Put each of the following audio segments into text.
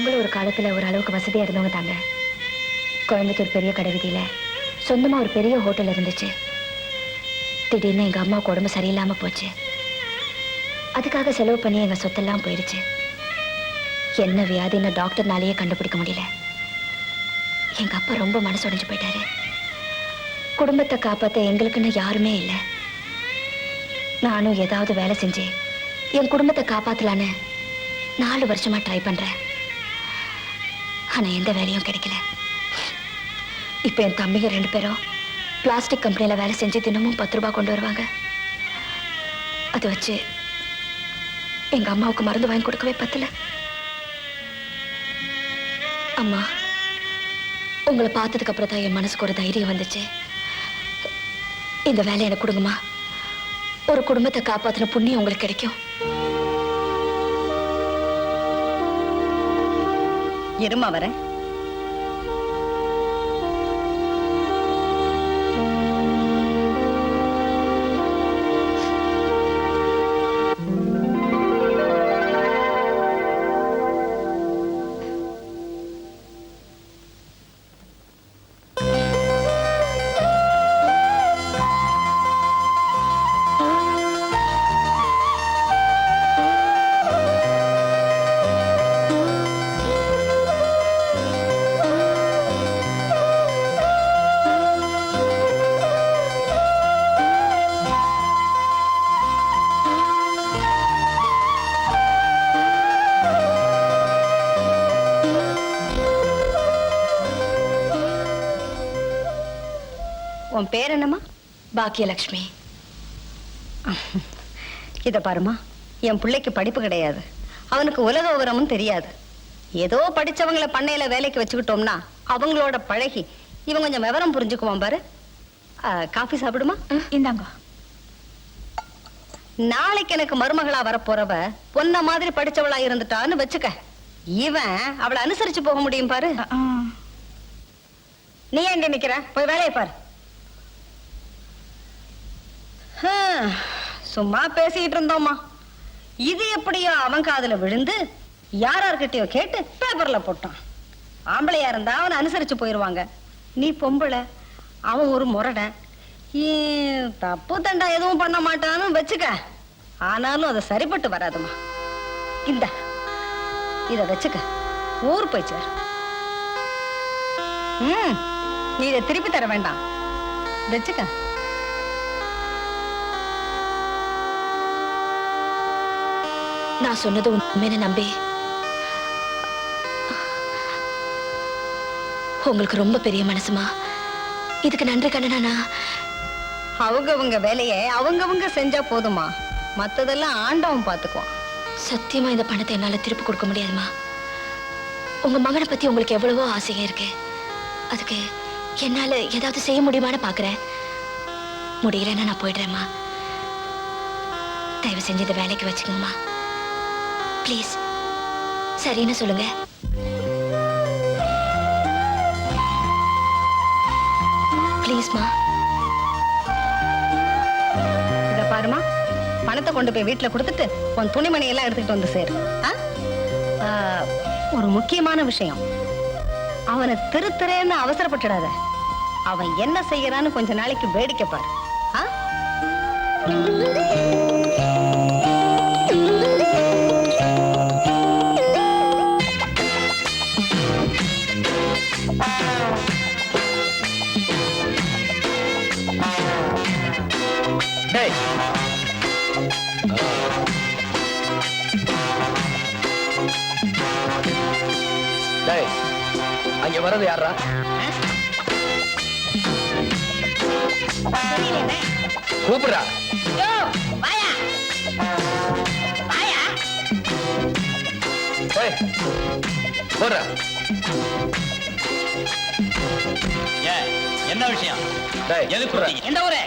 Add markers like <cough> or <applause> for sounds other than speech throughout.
நாங்களும் ஒரு காலத்துல ஒரு அளவுக்கு வசதியா இருந்தவங்க தாங்க. கோயம்புத்தூர் பெரிய கடை வீதியில சொந்தமா ஒரு பெரிய ஹோட்டல் இருந்துச்சு. திடீர்னு எங்க அம்மாவுக்கு உடம்பு சரியில்லாம போச்சு. அதுக்காக செலவு பண்ணி எங்க சொத்தெல்லாம் போயிடுச்சு. என்ன வியாதின்னு டாக்டர்னாலேயே கண்டுபிடிக்க முடியல. எங்க அப்பா ரொம்ப மனசு உடைஞ்சு போயிட்டாரு. குடும்பத்தை காப்பாற்ற எங்களுக்குன்னு யாருமே இல்லை. நானும் ஏதாவது வேலை செஞ்சு என் குடும்பத்தை காப்பாத்தலான்னு நாலு வருஷமா ட்ரை பண்றேன். ஆனா எந்த வேலையும் கிடைக்கல. இப்போ என் தம்பிங்க ரெண்டு பேரும் பிளாஸ்டிக் கம்பெனியில் வேலை செஞ்சு தினமும் பத்து ரூபாய் கொண்டு வருவாங்க. அதை வச்சு எங்க அம்மாவுக்கு மருந்து வாங்கி கொடுக்கவே பத்தல. அம்மா உங்களை பார்த்ததுக்கு அப்புறம் தான் என் மனசுக்கு ஒரு தைரியம் வந்துச்சு. இந்த வேலையை எனக்கு கொடுங்கம்மா. ஒரு குடும்பத்தை காப்பாற்றின புண்ணியம் உங்களுக்கு கிடைக்கும். இருமா வரேன். உன் பேர் என்னம்மா? பாக்கியலட்சுமி இத பாருமா என் பிள்ளைக்கு படிப்பு கிடையாது. அவனுக்கு உலக விவரமும் தெரியாது. ஏதோ படிச்சவங்கள பண்ணையில வேலைக்கு வச்சுக்கிட்டோம்னா அவங்களோட பழகி இவன் கொஞ்சம் விவரம் புரிஞ்சுக்குவான் பாரு. காஃபி சாப்பிடுமா? இந்தாங்க. நாளைக்கு எனக்கு மருமகளா வரப்போறவ பொன்ன மாதிரி படிச்சவளா இருந்துட்டான்னு வச்சுக்க. இவன் அவளை அனுசரிச்சு போக முடியும் பாரு. நீ ஏன் நிக்கிற? போய் வேலையை பாரு. சும்மா பேசிக்கிட்டு இருந்தோம்மா இது எப்படியோ அவன் காதுல விழுந்து யாரார்கிட்டயோ கேட்டு பேப்பர்ல போட்டான். ஆம்பளையா இருந்தா அவனை அனுசரிச்சு போயிருவாங்க. நீ பொம்பளை அவன் ஒரு முரடன் தப்பு தண்டா எதுவும் பண்ண மாட்டான்னு வச்சுக்க. ஆனாலும் அது சரிப்பட்டு வராதுமா. இந்த இத வச்சுக்க. ஊர் போய் ம் நீ இதை திருப்பி தர வேண்டாம். வச்சுக்க. நான் சொன்னது உண்மைன்னு நம்பி. உங்களுக்கு ரொம்ப பெரிய மனசுமா. இதுக்கு நன்றி கண்ணனா அவங்கவங்க வேலையை அவங்கவங்க செஞ்சா போதுமா மத்ததெல்லாம் ஆண்டவன் பாத்துக்குவான். சத்தியமா இந்த பணத்தை என்னால திருப்பி கொடுக்க முடியாதுமா. உங்க மகனை பத்தி உங்களுக்கு எவ்வளவோ ஆசையா இருக்கு. அதுக்கு என்னால ஏதாவது செய்ய முடியுமான்னு பாக்குறேன். முடியலன்னா நான் போயிடுறேம்மா. தயவு செஞ்சு இந்த வேலைக்கு வச்சுக்கோங்கம்மா. ப்ளீஸ். சரின்னு சொல்லுங்க. ப்ளீஸ்மா இத பாருமா. பணத்தை கொண்டு போய் வீட்டுல கொடுத்துட்டு உன் துணிமணி எல்லாம் எடுத்துக்கிட்டு வந்து சேரு. ஆ? ஆ, ஒரு முக்கியமான விஷயம். அவனை திருத்துறேன்னு அவசரப்பட்டுடாத. அவன் என்ன செய்யறான்னு கொஞ்ச நாளைக்கு வேடிக்கை பாரு. ஆ? அங்க வர்றது யாரா கூப்பிடுறா. என்ன விஷயம்? எந்த ஊரு?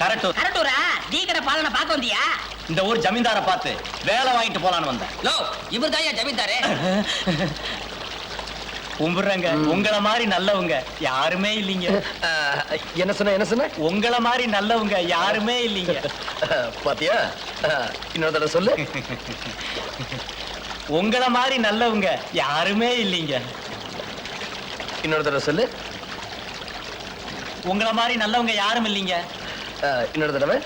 கரெக்ட் கரட்டூரா? டீ கடை பாலனை பார்க்க வந்தியா? இந்த ஊர் ஜமீன்தாரை பார்த்து வேலை வாங்கிட்டு போலான்னு வந்தேன். லோ இவர் தான் ஜமீன்தாரு? <laughs> கும்பிடுறேங்க உங்கள மாதிரி நல்லவங்க யாருமே இல்லைங்க. என்ன சொன்ன என்ன சொன்ன? உங்கள மாதிரி நல்லவங்க யாருமே இல்லைங்க. <laughs> பாத்தியா? இன்னொரு தடவை சொல்லு. <laughs> உங்கள மாதிரி நல்லவங்க யாருமே இல்லைங்க. இன்னொரு தடவை சொல்லு. உங்கள மாதிரி நல்லவங்க யாரும் இல்லைங்க. இன்னொரு தடவை.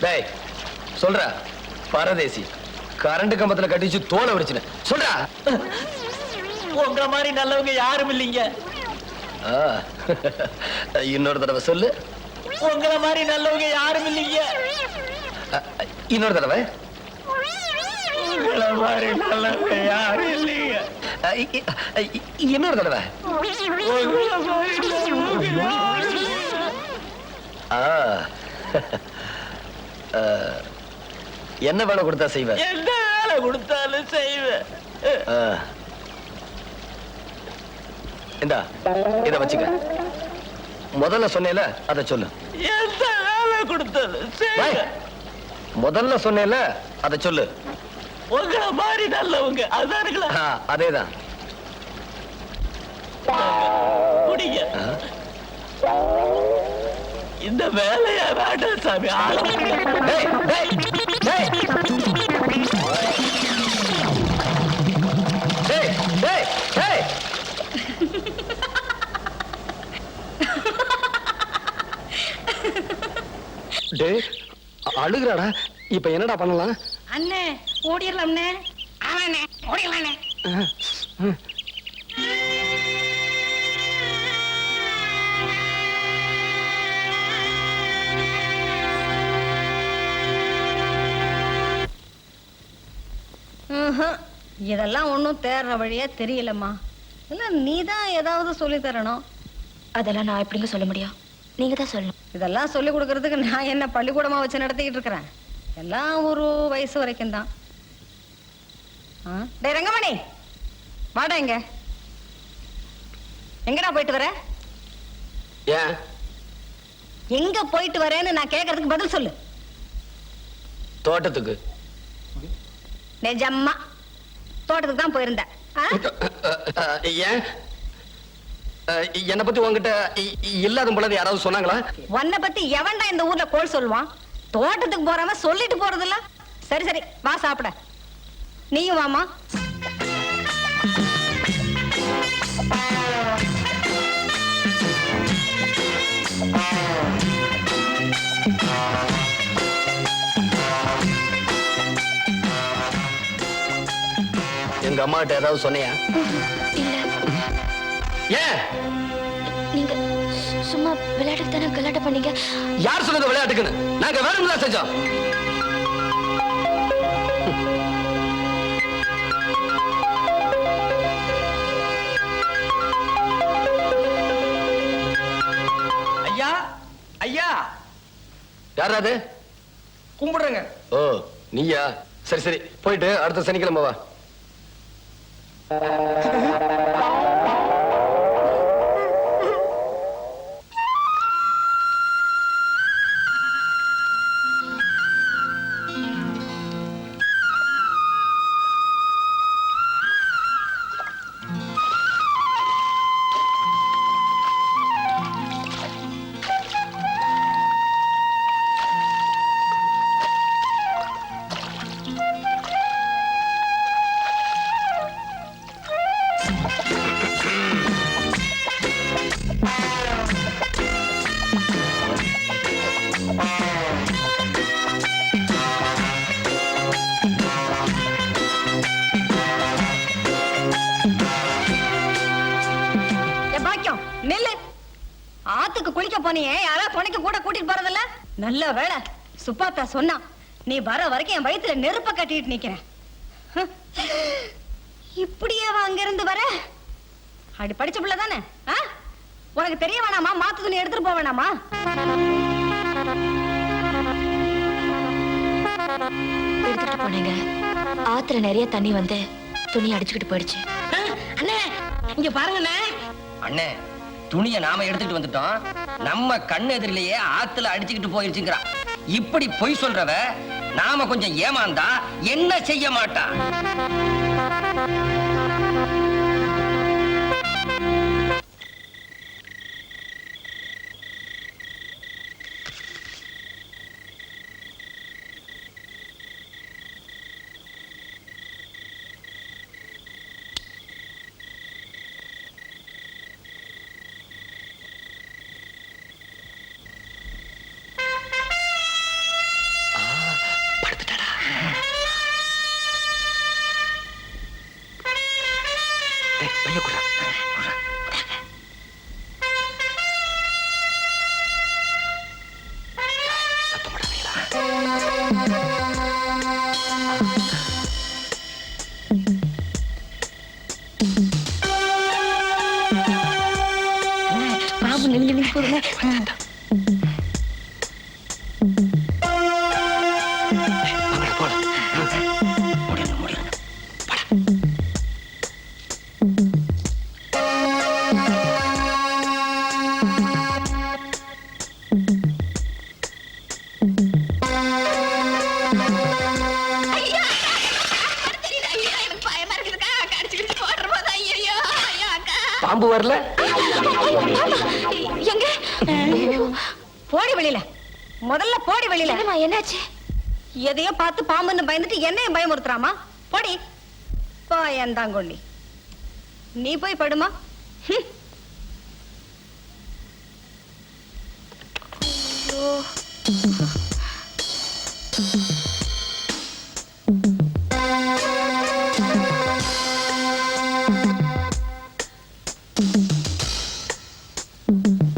டேய் சொல்றா. பரதேசி. கரண்ட் கம்பத்துல கட்டிச்சு தோலை வடிச்சுன சொல்றா? உங்கள மாதிரி நல்லவங்க யாரும் இல்லைங்க. இன்னொரு தடவை சொல்லு. உங்கள மாதிரி நல்லவங்க யாரும் இல்லைங்க. இன்னொரு தடவை. உங்கள மாதிரி நல்லவங்க யாரும் இல்லைங்க. இன்னொரு தடவை. ஆ. என்ன வேலை கொடுத்தா செய்வ எந்த வேலை கொடுத்தாலும் செய்வேன். இந்தா இத வச்சுக்க. முதல்ல சொன்னேல அத சொல்லு. எந்த வேலை கொடுத்தாலும் வை. செய்வேன். முதல்ல சொன்னேல அத சொல்லு. உங்கள மாதிரி நல்லவங்க அதானுங்களா அதேதான். குடிங்க. இந்த வேலையா வேண்டாம் சாமி அழுகுறாடா. இப்ப என்னடா பண்ணலாம்? அண்ணே ஓடிடலாம்ண்ணே. ஆமாண்ணே ஓடிடலாண்ணே. இதெல்லாம் ஒன்றும் தேர்ற வழியே தெரியலம்மா. இல்லை நீ தான் ஏதாவது சொல்லி தரணும். அதெல்லாம் நான் எப்படிங்க சொல்ல முடியும்? நீங்க தான் சொல்லணும். இதெல்லாம் சொல்லி கொடுக்கறதுக்கு நான் என்ன பள்ளிக்கூடமா வச்சு நடத்திக்கிட்டு இருக்கிறேன்? எல்லாம் ஒரு வயசு வரைக்கும் தான். டேய் ரங்கமணி! வாடா இங்க. எங்கடா போயிட்டு வர? ஏன்? எங்க போயிட்டு வரேன்னு நான் கேட்கறதுக்கு பதில் சொல்லு. தோட்டத்துக்கு. நிஜம்மா. தோட்டத்துக்கு தான் போயிருந்தேன். ஏன்? என்னை பத்தி உங்ககிட்ட இல்லாத போல யாராவது சொன்னாங்களா? உன்னை பத்தி எவன்டா இந்த ஊர்ல கோல் சொல்லுவான்? தோட்டத்துக்கு போறவன் சொல்லிட்டு போறதில்ல. சரி சரி வா சாப்பிட. நீயும் வாமா எங்க அம்மா கிட்ட ஏதாவது சொன்னியா? இல்ல. ஏன்? நீங்க சும்மா விளையாட்டுக்கு தானே கலாட்டம் பண்ணீங்க? யார் சொன்னது விளையாட்டுக்குன்னு? நாங்க வேணும்னு தான் செஞ்சோம்? ஐயா ஐயா. யாரா அது? கும்பிடுறேங்க. ஓ நீயா? சரி சரி. போயிட்டு அடுத்த சனிக்கிழமை வா. Thank <laughs> you. கூட்டிட்டு போறதில்ல? நல்ல வேளை. சுப்பாத்தா சொன்னா நீ வர வரைக்கும் என் வயித்துல நெருப்ப கட்டிட்டு நிக்கிறேன். இப்படியே அவ அங்கிருந்து வர? அப்படி படிச்ச பிள்ளை தானே? உனக்கு தெரிய வேணாமா மாத்து துணி எடுத்துட்டு போக வேணாமா? எடுத்துட்டு போனீங்க. ஆத்துல நிறைய தண்ணி வந்து துணி அடிச்சுக்கிட்டு போயிடுச்சு. அண்ணே இங்க பாருங்கண்ணே. அண்ணே துணியை நாம எடுத்துட்டு வந்துட்டோம். நம்ம கண்ணு எதிரிலேயே ஆத்துல அடிச்சுக்கிட்டு போயிருச்சுங்கிறா. இப்படி பொய் சொல்றவ நாம கொஞ்சம் ஏமாந்தா என்ன செய்ய மாட்டான் பாபு நெஞ்சு நெஞ்சு பாம்பு வரல? எங்க? போடி வெளியில. முதல்ல போடி வெளியில. என்னாச்சு? எதையோ பார்த்து பாம்புன்னு பயந்துட்டு என்னையும் பயமுறுத்துறாமா? போடி. பயந்தாங்கொள்ளி நீ போய் படுமா. ஹம். டேய்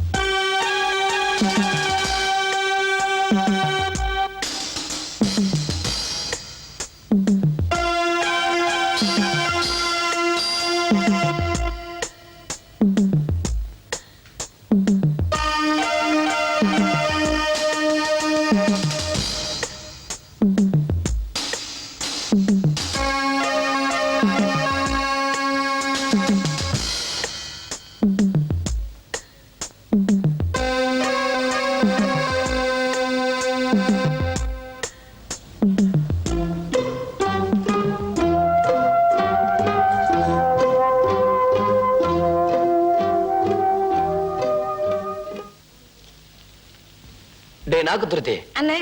நாக்கு துருத்தி? அண்ணே.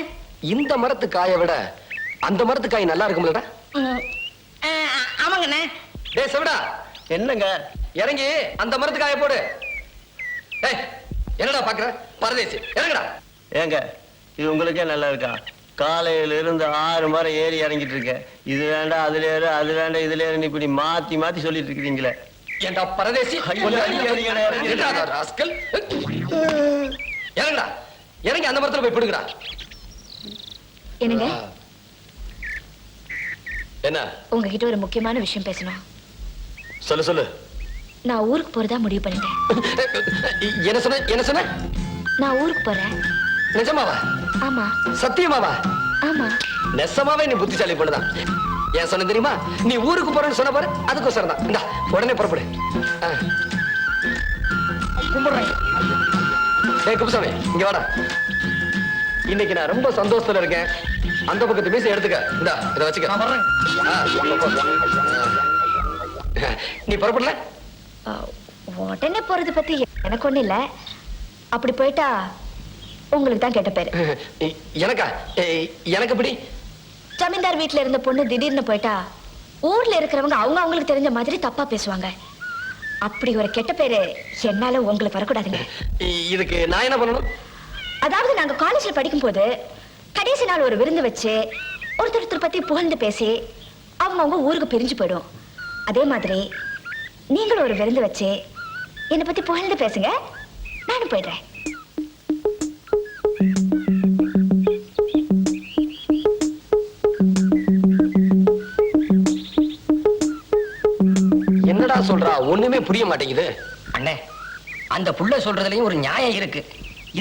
இந்த மரத்து காயை விட அந்த மரத்து காய் நல்லா இருக்கும்லடா. ஆமாங்கண்ணே. டேய் செவடா. என்னங்க? இறங்கி அந்த மரத்து காயை போடு. டேய் என்னடா பாக்குற? பரதேசி. இறங்குடா. ஏங்க இது உங்களுக்கே நல்லா இருக்கா? காலையில இருந்து ஆறு மரம் ஏறி இறங்கிட்டு இருக்கேன் இது வேண்டாம் அதுல ஏறு அது வேண்டாம் இதுல ஏறு இப்படி மாத்தி மாத்தி சொல்லிட்டு இருக்கிறீங்களே. ஏண்டா பரதேசி? இறங்குடா. இறங்கி அந்த மரத்துல போய் பிடுங்கடா என்னங்க? என்ன? உங்ககிட்ட ஒரு முக்கியமான விஷயம் பேசணும். சொல்லு சொல்லு. நான் ஊருக்கு போறதா முடிவு பண்ணிட்டேன். என்ன சொன்ன? என்ன சொன்ன? நான் ஊருக்கு போறேன். நிஜமாவா? ஆமா. சத்தியமாவா? ஆமா. நெசமாவே நீ புத்திசாலி பொண்ணுதான் ஏன் சொன்ன தெரியுமா? நீ ஊருக்கு போறேன்னு சொன்ன பாரு அதுக்கோசரம் தான். இந்தா உடனே புறப்படு. கும்பிடுறேன். ஏய் குப்புசாமி இங்க வாடா. இன்னைக்கு நான் ரொம்ப சந்தோஷத்துல இருக்கேன். அந்த பக்கத்து மீசை எடுத்துக்க. இந்தா இதை வச்சுக்க. நான் வர்றேன். நீ புறப்படல? உடனே போறது பத்தி எனக்கு ஒண்ணு இல்ல. அப்படி போயிட்டா உங்களுக்கு தான் கெட்ட பேரு. எனக்கா? எனக்கு எப்படி? ஜமீன்தார் வீட்ல இருந்த பொண்ணு திடீர்னு போயிட்டா ஊர்ல இருக்கிறவங்க அவங்க அவங்களுக்கு தெரிஞ்ச மாதிரி தப்பா பேசுவாங்க. அப்படி ஒரு கெட்ட பேரு என்னால உங்களுக்கு வரக்கூடாதுங்க. இதுக்கு நான் என்ன பண்ணணும்? அதாவது நாங்க காலேஜ்ல படிக்கும்போது கடைசி நாள் ஒரு விருந்து வச்சு ஒருத்தர் ஒருத்தர் பத்தி புகழ்ந்து பேசி அவங்க அவங்க ஊருக்கு பிரிஞ்சு போயிடும் அதே மாதிரி நீங்களும் ஒரு விருந்து வச்சு என்னை பத்தி புகழ்ந்து பேசுங்க. நானும் போயிடுறேன். ஒண்ணுமே புரிய மாட்டேங்குது. அண்ணே அந்த புள்ள சொல்றதுலயும் ஒரு நியாயம் இருக்கு.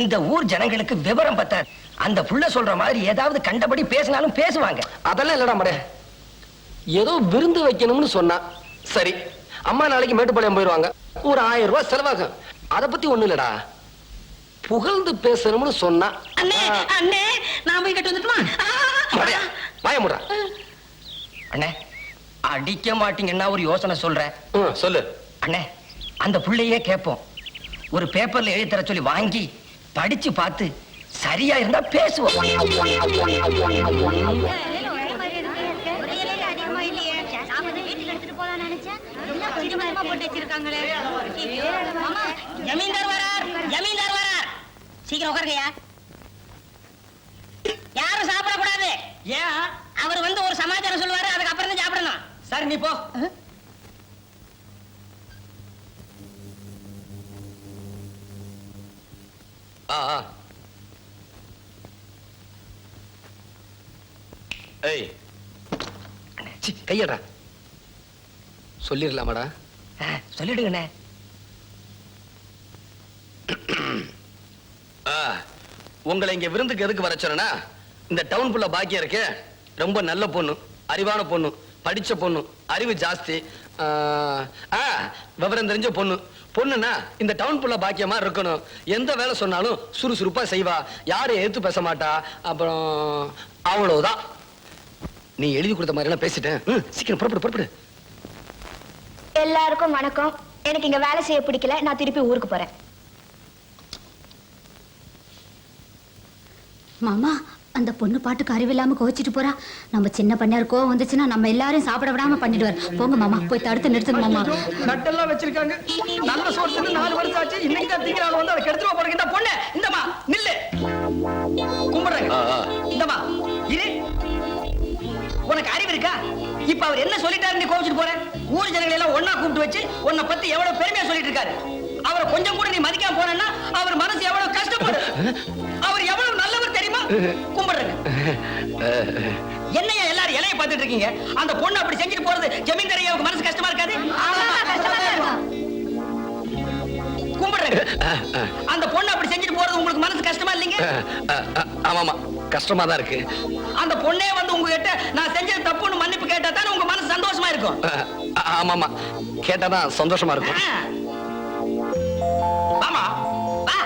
இந்த ஊர் ஜனங்களுக்கு விவரம் பத்தாது அந்த புள்ள சொல்ற மாதிரி ஏதாவது கண்டபடி பேசினாலும் பேசுவாங்க. அதெல்லாம் இல்லடா மடே. ஏதோ விருந்து வைக்கணும்னு சொன்னா சரி அம்மா நாளைக்கு மேட்டுப்பாளையம் போயிருவாங்க. ஒரு ஆயிரம் ரூபாய் செலவாகும். அத பத்தி ஒண்ணு இல்லடா. புகழ்ந்து பேசணும்னு சொன்னா அண்ணே அண்ணே நான் போய் கட்டு வந்துட்டுமா? மடையா வாய முடா அண்ணே அடிக்க மாட்டீங்கன்னா ஒரு யோசனை சொல்றேன். சொல்லு. அண்ணே அந்த புள்ளையே கேட்போம். ஒரு பேப்பர்ல எழுதி தர சொல்லி வாங்கி படிச்சு பார்த்து சரியா இருந்தா பேசுவோம். சீக்கிரம் உட்காருங்கய்யா யாரும் சாப்பிடக்கூடாது ஏன்? அவர் வந்து ஒரு சமாச்சாரம் சொல்லுவாரு அதுக்கு அப்புறம் தான் சாப்பிடணும். சரி நீ போ. ஏய். கையடா சொல்லிடலாமாடா. சொல்லிடுங்கண்ணே. ஆ, உங்களை இங்க விருந்துக்கு எதுக்கு வர சொன்னா இந்த டவுன் புள்ள பாக்கியம் இருக்கே. ரொம்ப நல்ல பொண்ணு அறிவான பொண்ணு படிச்ச பொண்ணு அறிவு ஜாஸ்தி. விவரம் தெரிஞ்ச பொண்ணு. பொண்ணுனா இந்த டவுன் புள்ள பாக்கியமா இருக்கணும். எந்த வேலை சொன்னாலும் சுறுசுறுப்பா செய்வா. யாரும் எதிர்த்து பேச மாட்டா. அப்புறம் அவ்வளவுதான். நீ எழுதி கொடுத்த மாதிரி எல்லாம் பேசிட்டேன் சீக்கிரம் புறப்படு புறப்படு. எல்லாருக்கும் வணக்கம். எனக்கு இங்க வேலை செய்ய பிடிக்கல. நான் திருப்பி ஊருக்கு போறேன். மாமா அந்த பொண்ணு பாட்டுக்கு அறிவில்லாம கோச்சிட்டு போறா. நம்ம சின்ன பண்ணையார் கோவம் வந்துச்சுன்னா நம்ம எல்லாரையும் சாப்பிட விடாம பண்ணிடுவார். போங்க மாமா போய் தடுத்து நிறுத்துங்க மாமா. நட்டெல்லாம் வச்சிருக்காங்க. நல்ல தின்னு நாலு வருஷம் ஆச்சு. இன்னைக்கு தான் திங்கிறாள் வந்து அதை கெடுத்துருவா போறீங்க இந்த பொண்ணு. இந்தமா நில்லு. கும்பிடுறேங்க. ஆ, ஆ. இந்தமா இரு. உனக்கு அறிவு இருக்கா? இப்ப அவர் என்ன சொல்லிட்டாரு நீ கோவிச்சுட்டு போற? ஊர் ஜனங்களை எல்லாம் ஒண்ணா கூப்பிட்டு வச்சு உன்னை பத்தி எவ்வளவு பெருமையா சொல்லிட்டு இருக்காரு. அவரை கொஞ்சம் கூட நீ மதிக்காம போனா அவர் மனசு எவ்வளவு கஷ்டப்படும். அவர் எவ்வளவு கும்பிடுறேங்க. என்னையா எல்லாரும் இலைய பார்த்துட்டு இருக்கீங்க? அந்த பொண்ணு அப்படி செஞ்சுட்டு போறது ஜமீன்தாரியாவுக்கு மனசு கஷ்டமா இருக்காது? கும்பிடுறேங்க. அந்த பொண்ணு அப்படி செஞ்சுட்டு போறது உங்களுக்கு மனசு கஷ்டமா இல்லைங்க? ஆமாமா கஷ்டமா தான் இருக்கு. அந்த பொண்ணே வந்து உங்ககிட்ட நான் செஞ்சது தப்புன்னு மன்னிப்பு கேட்டா தானே உங்க மனசு சந்தோஷமா இருக்கும்? ஆமாமா கேட்டாதான் சந்தோஷமா இருக்கும். ஆ. வாமா வா.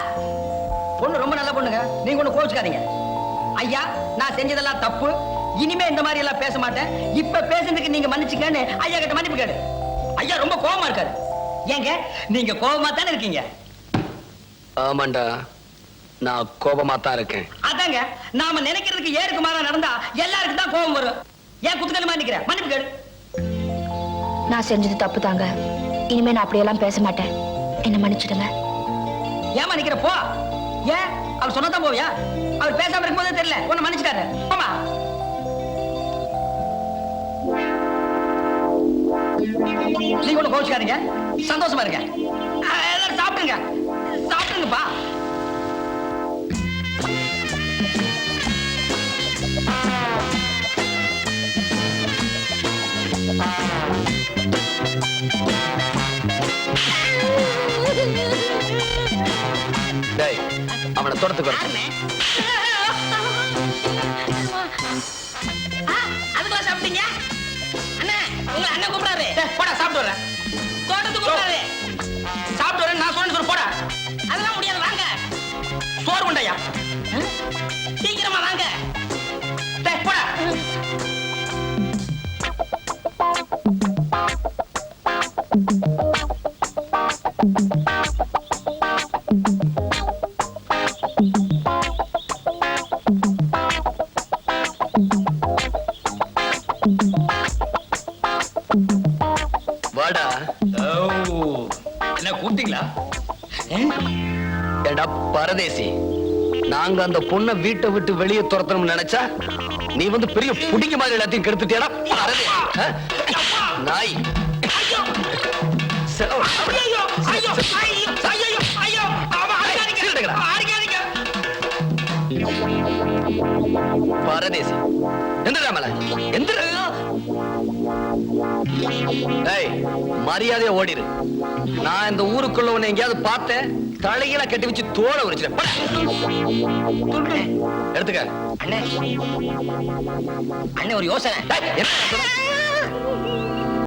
பொண்ணு ரொம்ப நல்ல பொண்ணுங்க. நீங்க ஒண்ணு கோவிச்சுக்காதீங்க. ஐயா நான் செஞ்சதெல்லாம் தப்பு. இனிமே இந்த மாதிரி எல்லாம் பேச மாட்டேன். இப்ப பேசுறதுக்கு நீங்க மன்னிச்சுக்கன்னு ஐயா கிட்ட மன்னிப்பு கேடு ஐயா ரொம்ப கோவமா இருக்காரு. ஏங்க நீங்க கோவமா தானே இருக்கீங்க? ஆமாண்டா நான் கோபமா தான் இருக்கேன். அதாங்க நாம நினைக்கிறதுக்கு ஏருக்கு மாறா நடந்தா எல்லாருக்கும் தான் கோபம் வரும். ஏன் குத்துக்கலுமா நிக்கிறேன் மன்னிப்பு கேடு நான் செஞ்சது தப்பு தாங்க. இனிமே நான் அப்படியெல்லாம் பேச மாட்டேன். என்ன மன்னிச்சிடுங்க. ஏமா நிக்கிற போ. ஏன்? அவர் சொன்னதான் போவியா? அவர் பேசாம இருக்கும்போது தெரியல. உன்னை மன்னிச்சிட்டாரு. போமா நீங்க ஒண்ணு கோவிச்சுக்காதீங்க. சந்தோஷமா இருங்க. எல்லாரும் சாப்பிடுங்க. சாப்பிடுங்கப்பா. டேய் வர சொல்லு. அதுக்குள்ள சாப்பிட்டீங்க? அண்ணா உங்க அண்ணன் கூப்பிடாரு போடா சாப்பிட்டு வரேன் தோட்டத்துக்கு கூப்பிடாரு சாப்பிட்டு வரேன் அந்த பொண்ணை வீட்டை விட்டு வெளியே துரத்தணும்னு நினைச்சா நீ வந்து பெரிய புடிங்க மாதிரி எல்லாத்தையும் கெடுத்துட்டியாடா? நாய். பரதேசி எந்திரா மேல. எந்திர மரியாதையா ஓடிரு. நான் இந்த ஊருக்குள்ள உன்னை எங்கேயாவது பார்த்தேன். தலையில கட்டி வச்சு தோலை உரிச்சிட்டேன். எடுத்துக்க. அண்ணே. அண்ணே ஒரு யோசனை?